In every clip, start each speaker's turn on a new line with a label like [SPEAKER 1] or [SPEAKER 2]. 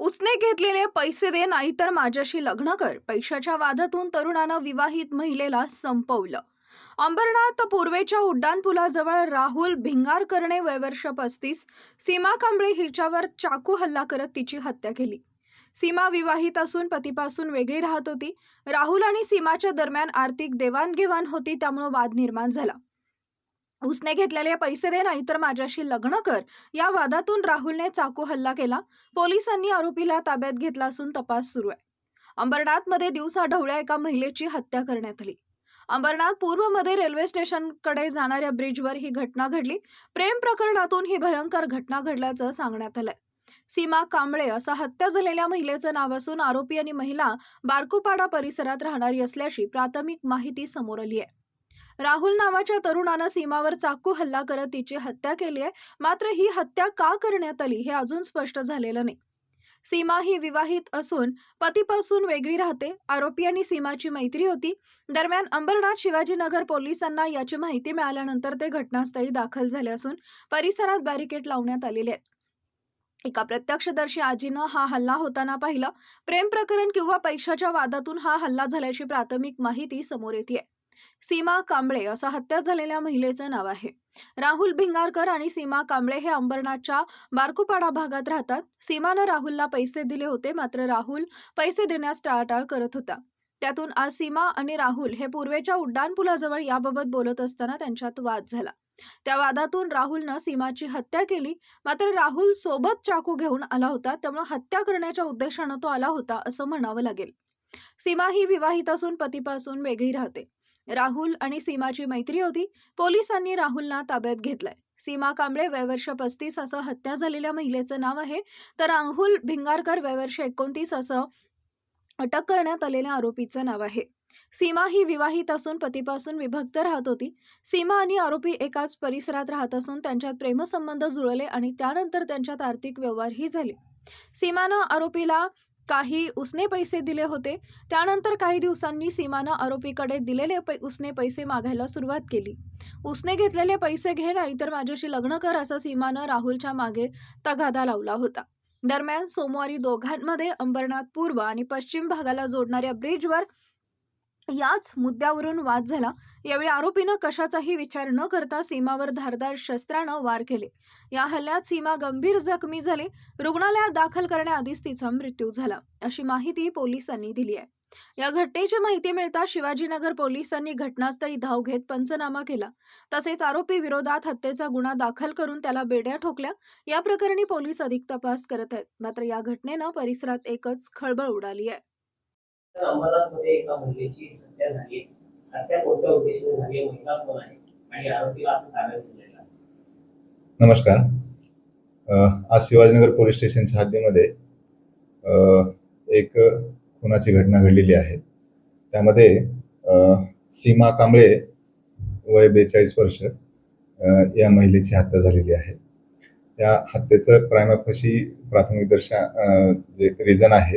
[SPEAKER 1] उसने घेतलेले पैसे दे नाहीतर माझ्याशी लग्न कर. पैशाच्या वादातून तरुणानं विवाहित महिलेला संपवलं. अंबरनाथ पूर्वेच्या उड्डाणपुलाजवळ राहुल भिंगार करणे वयवर्ष पस्तीस सीमा कांबळे हिच्यावर चाकू हल्ला करत तिची हत्या केली. सीमा विवाहित असून पतीपासून वेगळी राहत होती. राहुल आणि सीमाच्या दरम्यान आर्थिक देवाणघेवाण होती त्यामुळे वाद निर्माण झाला. उसने घेतलेले पैसे दे नाहीतर माझ्याशी लग्न कर. या वादातून राहुलने चाकू हल्ला केला. पोलिसांनी आरोपीला ताब्यात घेतला असून तपास सुरू आहे. अंबरनाथमध्ये दिवसा ढवळ्या एका महिलेची हत्या करण्यात आली. अंबरनाथ पूर्वमध्ये रेल्वे स्टेशनकडे जाणाऱ्या ब्रिजवर ही घटना घडली. प्रेम प्रकरणातून ही भयंकर घटना घडल्याचं सांगण्यात आलंय. सीमा कांबळे असं हत्या झालेल्या महिलेचं नाव असून आरोपी आणि महिला बारकुपाडा परिसरात राहणारी असल्याची प्राथमिक माहिती समोर आली आहे. राहुल नावाच्या तरुणानं सीमावर चाकू हल्ला करत तिची हत्या केली आहे. मात्र ही हत्या का करण्यात आली हे अजून स्पष्ट झालेलं नाही. सीमा ही विवाहित असून पतीपासून वेगळी राहते. आरोपी आणि सीमाची मैत्री होती. दरम्यान अंबरनाथ शिवाजीनगर पोलिसांना याची माहिती मिळाल्यानंतर ते घटनास्थळी दाखल झाले असून परिसरात बॅरिकेड लावण्यात आलेले आहेत. एका प्रत्यक्षदर्शी आजीनं हा हल्ला होताना पाहिलं. प्रेम प्रकरण किंवा पैशाच्या वादातून हा हल्ला झाल्याची प्राथमिक माहिती समोर येते सीमा कांबळे असं हत्या झालेल्या महिलेचं नाव आहे. राहुल भिंगारकर आणि सीमा कांबळे हे अंबरनाथच्या बारकुपाडा भागात राहतात. सीमानं राहुलला पैसे दिले होते मात्र राहुल पैसे देण्यास टाळाटाळ करत होता. त्यातून आज सीमा आणि राहुल हे पूर्वेच्या उड्डाणपुलाजवळ याबाबत बोलत असताना त्यांच्यात वाद झाला. त्या वादातून राहुलनं सीमाची हत्या केली मात्र राहुल सोबत चाकू घेऊन आला होता त्यामुळे हत्या करण्याच्या उद्देशानं तो आला होता असं म्हणावं लागेल. सीमा ही विवाहित असून पतीपासून वेगळी राहते. राहुल आणि सीमाची मैत्री होती. पोलिसांनी राहुलला ताब्यात घेतलंय. सीमा कांबळे वयवर्ष पस्तीस असं हत्या झालेल्या महिलेचं नाव आहे. तर राहुल भिंगारकर वयवर्ष एकोणतीस असं अटक करण्यात आलेल्या आरोपीचं नाव आहे. सीमा ही विवाहित असून पतीपासून विभक्त राहत होती. सीमा आणि आरोपी एकाच परिसरात राहत असून त्यांच्यात प्रेमसंबंध जुळले आणि त्यानंतर त्यांच्यात आर्थिक व्यवहारही झाले. सीमानं आरोपीला काही उसने पैसे दिले होते. त्यानंतर काही दिवसांनी सीमानं आरोपीकडे दिलेले पै उसने पैसे मागायला सुरुवात केली. उसने घेतलेले पैसे घे नाही तर माझ्याशी लग्न कर असं सीमानं राहुलच्या मागे तगादा लावला होता. दरम्यान सोमवारी दोघांमध्ये अंबरनाथ पूर्व आणि पश्चिम भागाला जोडणाऱ्या ब्रिजवर याच मुद्द्यावरून वाद झाला. यावेळी आरोपीनं कशाचाही विचार न करता सीमावर धारदार शस्त्रानं वार केले. या हल्ल्यात सीमा गंभीर जखमी झाली. रुग्णालयात दाखल करण्याआधीच तिचा मृत्यू झाला. अशी माहिती पोलिसांनी दिली आहे. या घटनेची माहिती मिळताच शिवाजीनगर पोलिसांनी घटनास्थळी धाव घेत पंचनामा केला. तसेच आरोपी विरोधात हत्येचा गुन्हा दाखल करून त्याला बेड्या ठोकल्या. या प्रकरणी पोलीस अधिक तपास करत आहेत. मात्र या घटनेनं परिसरात एकच खळबळ उडाली आहे.
[SPEAKER 2] तर अंबरनाथमध्ये एका महिलेची हत्या झाली आहे. हत्या कोणत्या उद्देशाने झाली आहे महिला कोण आहे. आणि आरोपीला आपण ताब्यात घेतलेला
[SPEAKER 3] नमस्कार. आज शिवाजीनगर पोलीस स्टेशनच्या हद्दीमध्ये एक खुनाची घटना घडलेली आहे. त्यामध्ये सीमा कांबळे वय बेचाळीस वर्ष या महिलेची हत्या झालेली आहे. त्या हत्येचं प्रायमाफशी प्राथमिक दर्शा जे रिझन आहे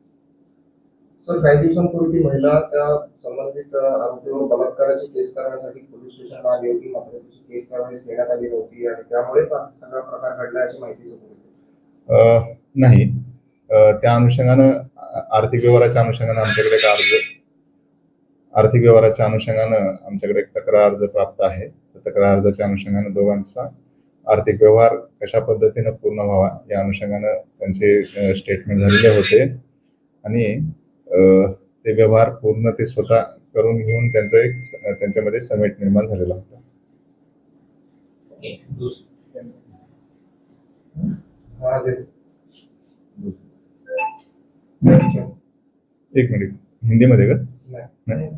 [SPEAKER 4] सर काही दिवसांपूर्वी ती महिला त्या संबंधित आरोपीवर बलात्काराची केस करण्यासाठी पोलीस स्टेशनला आली होती. मात्र तिची केस करण्यास घेण्यात आली नव्हती आणि त्यामुळेच हा सगळा प्रकार घडला अशी माहिती समोर येते.
[SPEAKER 3] अ, नाही. अ, त्या अनुषंगानं आ- आर्थिक व्यवहाराच्या अनुषंगानं आमच्याकडे एक अर्ज आर्थिक व्यवहाराच्या अनुषंगानं आमच्याकडे एक तक्रार अर्ज प्राप्त आहे. त्या तक्रार अर्जाच्या अनुषंगानं दोघांचा आर्थिक व्यवहार कशा पद्धतीनं पूर्ण व्हावा या अनुषंगानं त्यांचे स्टेटमेंट झालेले होते. आणि ते व्यवहार पूर्ण ते स्वतः करून घेऊन त्यांचं एक त्यांच्यामध्ये समेट निर्माण झालेला होता. एक मिनिट. हिंदीमध्ये का?
[SPEAKER 4] नाही.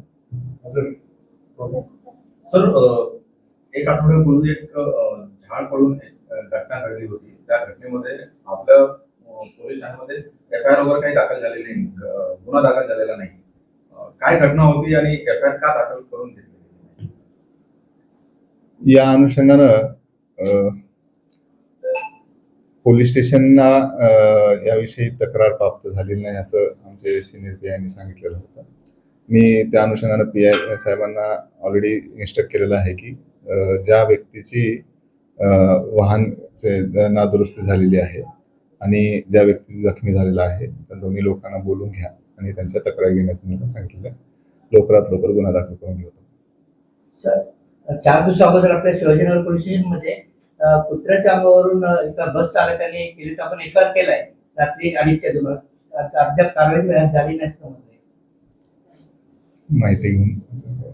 [SPEAKER 5] सर एक आठवड्यापूर्वी एक झाड पडून घटना घडली होती. त्या घटनेमध्ये आपल्या पोलीस ठाण्यामध्ये एफ आय आर वगैरे काही दाखल झालेली नाही. गुन्हा दाखल झालेला नाही. काय घटना होती आणि एफ आय का दाखल करून घेतली
[SPEAKER 3] या अनुषंगानं पोलीस स्टेशनना याविषयी तक्रार प्राप्त झालेली नाही असं आमचे सिनियर पी आयनी सांगितलेलं होतं. मी त्या अनुषंगानं पी आय साहेबांना ऑलरेडी इन्स्ट्रक्ट केलेलं आहे की ज्या व्यक्तीची वाहन चे नादुरुस्ती झालेली आहे आणि ज्या व्यक्ती जखमी झालेला आहे त्या दोन्ही लोकांना बोलून घ्या आणि त्यांच्या तक्रारी घेण्याचं मला सांगितलेलं आहे. लवकरात लवकर गुन्हा दाखल करून घेऊ.
[SPEAKER 6] सर चार दिवस अगोदर आपल्या शिवाजीनगर पोलीस स्टेशनमध्ये कुत्र्याच्या अंगावरून एका बस चालकाने केली आपण एफ आय केलाय. रात्री अडीचच्या अद्याप कारवाई झाली नाही समजले
[SPEAKER 3] माहिती घेऊन.